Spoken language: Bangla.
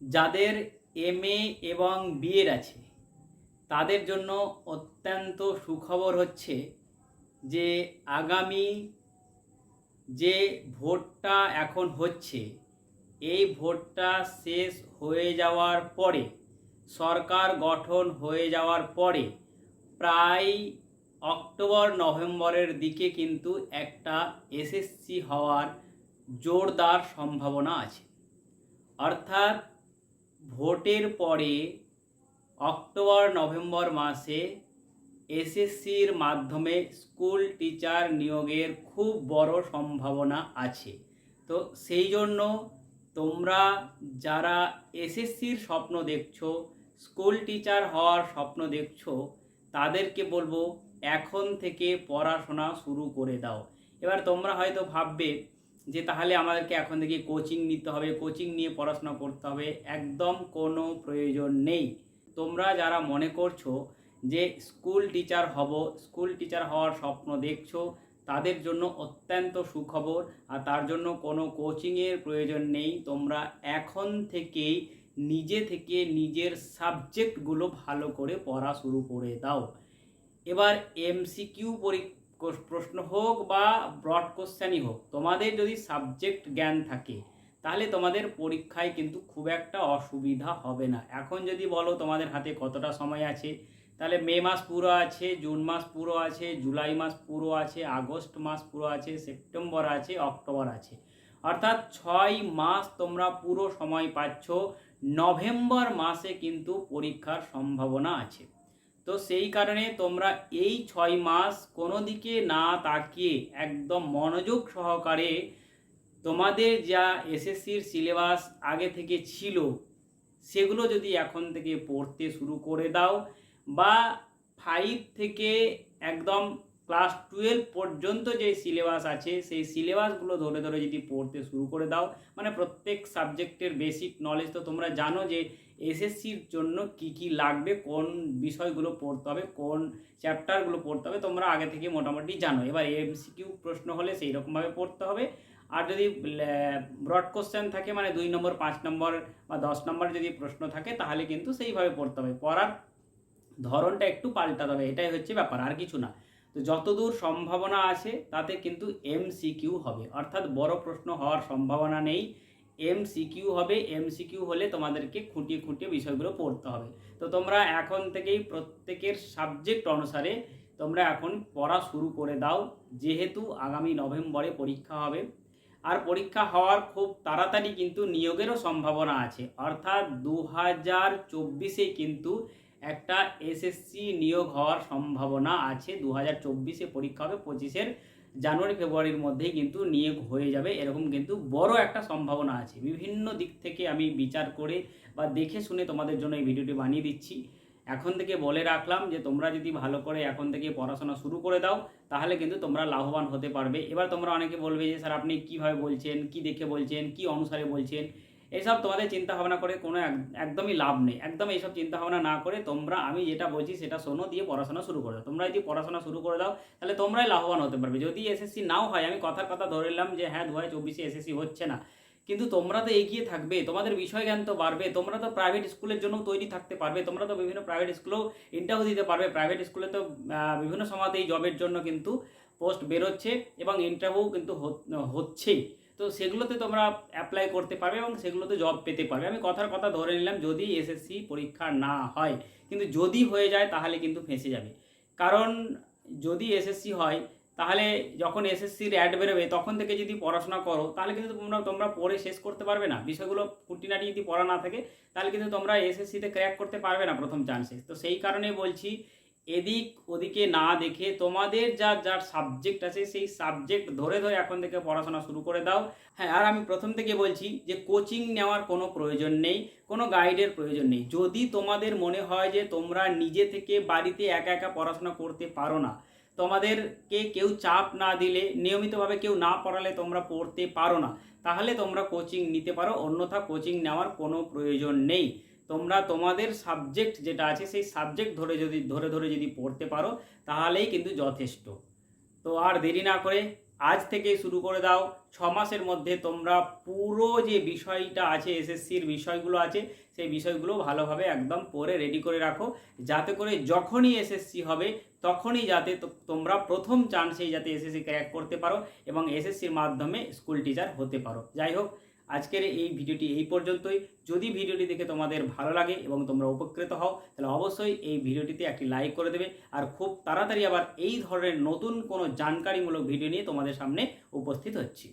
যাদের এম এবং বিএড আছে, তাদের জন্য অত্যন্ত সুখবর হচ্ছে যে আগামী যে ভোটটা এখন হচ্ছে, এই ভোটটা শেষ হয়ে যাওয়ার পরে, সরকার গঠন হয়ে যাওয়ার পরে প্রায় অক্টোবর, নভেম্বরের দিকে কিন্তু একটা এসএসসি হওয়ার জোরদার সম্ভাবনা আছে। অর্থাৎ ভোটের পরে অক্টোবর, নভেম্বর মাসে এসএসসির মাধ্যমে স্কুল টিচার নিয়োগের খুব বড় সম্ভাবনা আছে। তো সেই জন্য তোমরা যারা এসএসসির স্বপ্ন দেখছ, স্কুল টিচার হওয়ার স্বপ্ন দেখছ, তাদেরকে বলব এখন থেকে পড়াশোনা শুরু করে দাও। এবার তোমরা হয়তো ভাববে যে তাহলে আমাদেরকে এখন থেকে কোচিং নিতে হবে কোচিং নিয়ে পড়াশোনা করতে হবে, একদম কোনো প্রয়োজন নেই। তোমরা যারা মনে করছ যে স্কুল টিচার হব স্কুল টিচার হওয়ার স্বপ্ন দেখছ, তাদের জন্য অত্যন্ত সুখবর, আর তার জন্য কোনো কোচিংয়ের প্রয়োজন নেই। তোমরা এখন থেকেই নিজে থেকে নিজের সাবজেক্টগুলো ভালো করে পড়া শুরু করে দাও। এবার এমসিকিউ প্রশ্ন হোক বা ব্রড কোশ্চেনই হোক, তোমাদের যদি সাবজেক্ট জ্ঞান থাকে, তাহলে তোমাদের পরীক্ষায় কিন্তু খুব একটা অসুবিধা হবে না। এখন যদি বলো তোমাদের হাতে কতটা সময় আছে, তাহলে মে মাস পুরো আছে, জুন মাস পুরো আছে, জুলাই মাস পুরো আছে, আগস্ট মাস পুরো আছে, সেপ্টেম্বর আছে, অক্টোবর আছে। অর্থাৎ ছয় মাস তোমরা পুরো সময় পাচ্ছ, নভেম্বর মাসে কিন্তু পরীক্ষার সম্ভাবনা আছে। তো সেই কারণে তোমরা এই ছয় মাস কোনো দিকে না তাকিয়ে একদম মনোযোগ সহকারে তোমাদের যা এসএসসির সিলেবাস আগে থেকে ছিল, সেগুলো যদি এখন থেকে পড়তে শুরু করে দাও বা ফাইভ থেকে একদম ক্লাস টুয়েলভ পর্যন্ত যে সিলেবাস আছে, সেই সিলেবাসগুলো ধরে ধরে যদি পড়তে শুরু করে দাও মানে প্রত্যেক সাবজেক্টের বেসিক নলেজ তো তোমরা জানো যে এসএসসির জন্য কি কি লাগবে, কোন বিষয়গুলো পড়তে হবে, কোন চ্যাপ্টারগুলো পড়তে হবে, তোমরা আগে থেকে মোটামুটি জানো। এবার এমসিকিউ প্রশ্ন হলে সেই রকমভাবে পড়তে হবে। আর যদি ব্রড কোশ্চেন থাকে মানে দুই নম্বর, পাঁচ নম্বর বা দশ নম্বর যদি প্রশ্ন থাকে, তাহলে কিন্তু সেইভাবে পড়তে হবে। পড়ার ধরনটা একটু পাল্টাতে হবে, এটাই হচ্ছে ব্যাপার, আর কিছু না। তো যতদূর সম্ভাবনা আছে, তাতে কিন্তু এমসিকিউ হবে। অর্থাৎ বড় প্রশ্ন হওয়ার সম্ভাবনা নেই। এমসিকিউ হবে এমসিকিউ হলে তোমাদেরকে খুঁটিয়ে খুঁটিয়ে বিষয়গুলো পড়তে হবে। তো তোমরা এখন থেকেই প্রত্যেকের সাবজেক্ট অনুসারে তোমরা এখন পড়া শুরু করে দাও। যেহেতু আগামী নভেম্বরে পরীক্ষা হবে। আর পরীক্ষা হওয়ার খুব তাড়াতাড়ি কিন্তু নিয়োগেরও সম্ভাবনা আছে। অর্থাৎ দু হাজার চব্বিশে কিন্তু একটা এসএসসি নিয়োগ হওয়ার সম্ভাবনা আছে। দু হাজার চব্বিশে পরীক্ষা হবে, পঁচিশের জানুয়ারি, ফেব্রুয়ারির মধ্যেই কিন্তু নিয়োগ হয়ে যাবে। এরকম কিন্তু বড় একটা সম্ভাবনা আছে। বিভিন্ন দিক থেকে আমি বিচার করে বা দেখে শুনে তোমাদের জন্য এই ভিডিওটি বানিয়ে দিচ্ছি। এখন থেকে বলে রাখলাম যে, তোমরা যদি ভালো করে এখন থেকে পড়াশোনা শুরু করে দাও, তাহলে কিন্তু তোমরা লাভবান হতে পারবে। এবার তোমরা অনেকে বলবে যে, স্যার, আপনি কীভাবে বলছেন? কি দেখে বলছেন? কি অনুসারে বলছেন? এইসব তোমাদের চিন্তা ভাবনা করে কোনো একদমই লাভ নেই। একদম এইসব চিন্তা ভাবনা না করে তোমরা আমি যেটা বলছি সেটা শোনো, দিয়ে পড়াশোনা শুরু করে দাও। তোমরা যদি পড়াশোনা শুরু করে দাও, তাহলে তোমরাই লাভবান হতে পারবে। যদি এসএসসি নাও হয়, আমি কথার কথা ধরে নিলাম যে হ্যাঁ দু হাজার চব্বিশে এসএসসি হচ্ছে না। কিন্তু তোমরা তো এগিয়ে থাকবে, তোমাদের বিষয় জ্ঞান তো বাড়বে, তোমরা তো প্রাইভেট স্কুলের জন্য তৈরি থাকতে পারবে, তোমরা তো বিভিন্ন প্রাইভেট স্কুলেও ইন্টারভিউ দিতে পারবে। প্রাইভেট স্কুলে তো বিভিন্ন সময়তেই জবের জন্য কিন্তু পোস্ট বেরোচ্ছে এবং ইন্টারভিউ কিন্তু হচ্ছেই। তো সেগুলোতে তোমরা অ্যাপ্লাই করতে পারবে এবং সেগুলোতে জব পেতে পারবে। আমি কথার কথা ধরে নিলাম, যদি এসএসসি পরীক্ষা না হয়, কিন্তু যদি হয়ে যায় তাহলে কিন্তু ফেঁসে যাবে। কারণ যদি এসএসসি হয়, তাহলে যখন এসএসসির অ্যাড বেরোবে, তখন থেকে যদি পড়াশোনা করো, তাহলে কিন্তু তোমরা তোমরা পড়ে শেষ করতে পারবে না। বিষয়গুলো খুঁটিনাটি যদি পড়া না থাকে, তাহলে কিন্তু তোমরা এসএসসিতে ক্র্যাক করতে পারবে না প্রথম চান্সে তো সেই কারণে বলছি এদিক ওদিকে না দেখে তোমাদের যা যার সাবজেক্ট আছে, সেই সাবজেক্ট ধরে ধরে এখন থেকে পড়াশোনা শুরু করে দাও। হ্যাঁ আর আমি প্রথম থেকে বলছি যে কোচিং নেওয়ার কোনো প্রয়োজন নেই, কোনো গাইডের প্রয়োজন নেই। যদি তোমাদের মনে হয় যে তোমরা নিজে থেকে বাড়িতে একা একা পড়াশোনা করতে পারো না, তোমাদেরকে কেউ চাপ না দিলে, নিয়মিতভাবে কেউ না পড়ালে তোমরা পড়তে পারো না, তাহলে তোমরা কোচিং নিতে পারো। অন্যথা কোচিং নেওয়ার কোনো প্রয়োজন নেই। তোমরা তোমাদের সাবজেক্ট যেটা আছে সেই সাবজেক্ট ধরে যদি, ধরে ধরে যদি পড়তে পারো, তাহলেই কিন্তু যথেষ্ট। তো আর দেরি না করে আজ থেকে শুরু করে দাও। ছ মাসের মধ্যে তোমরা পুরো যে বিষয়টা আছে এসএসসির বিষয়গুলো আছে, সেই বিষয়গুলো ভালোভাবে একদম পড়ে রেডি করে রাখো। যাতে করে যখনই এসএসসি হবে, তখনই যাতে তোমরা প্রথম চান্সেই যাতে এসএসসি ক্র্যাক করতে পারো এবং এসএসসির মাধ্যমে স্কুল টিচার হতে পারো। যাই হোক আজকের এই ভিডিওটি এই পর্যন্তই। যদি ভিডিওটি দেখে তোমাদের ভালো লাগে এবং তোমরা উপকৃত হও, তাহলে অবশ্যই এই ভিডিওটিতে একটি লাইক করে দেবে আর খুব তাড়াতাড়ি আবার এই ধরনের নতুন কোনো জানকারিমূলক ভিডিও নিয়ে তোমাদের সামনে উপস্থিত হচ্ছি।